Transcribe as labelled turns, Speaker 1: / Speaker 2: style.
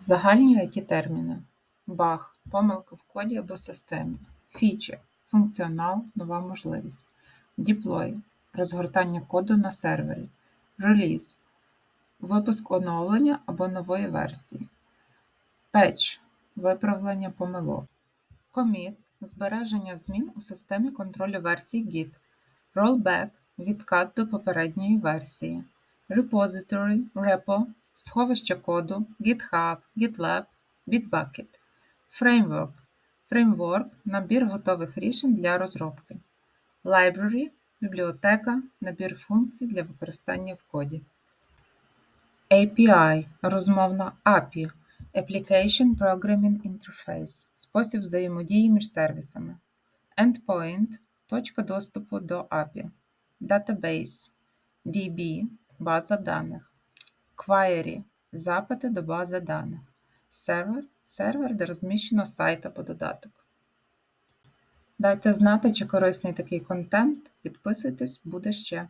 Speaker 1: Загальні IT-терміни. Баг – помилка в коді або системі. Фічі – функціонал, нова можливість. Deploy – розгортання коду на сервері. Реліз – випуск оновлення або нової версії. Patch – виправлення помилок. Commit – збереження змін у системі контролю версій Git. Rollback – відкат до попередньої версії. Repository – репо, сховище коду, GitHub, GitLab, Bitbucket. Framework – фреймворк, набір готових рішень для розробки. Library – бібліотека, набір функцій для використання в коді. API – розмовна API – Application Programming Interface – спосіб взаємодії між сервісами. Endpoint – точка доступу до API. Database – DB – база даних. Query – запити до бази даних. Сервер – сервер, де розміщено сайт або додаток. Дайте знати, чи корисний такий контент. Підписуйтесь, буде ще.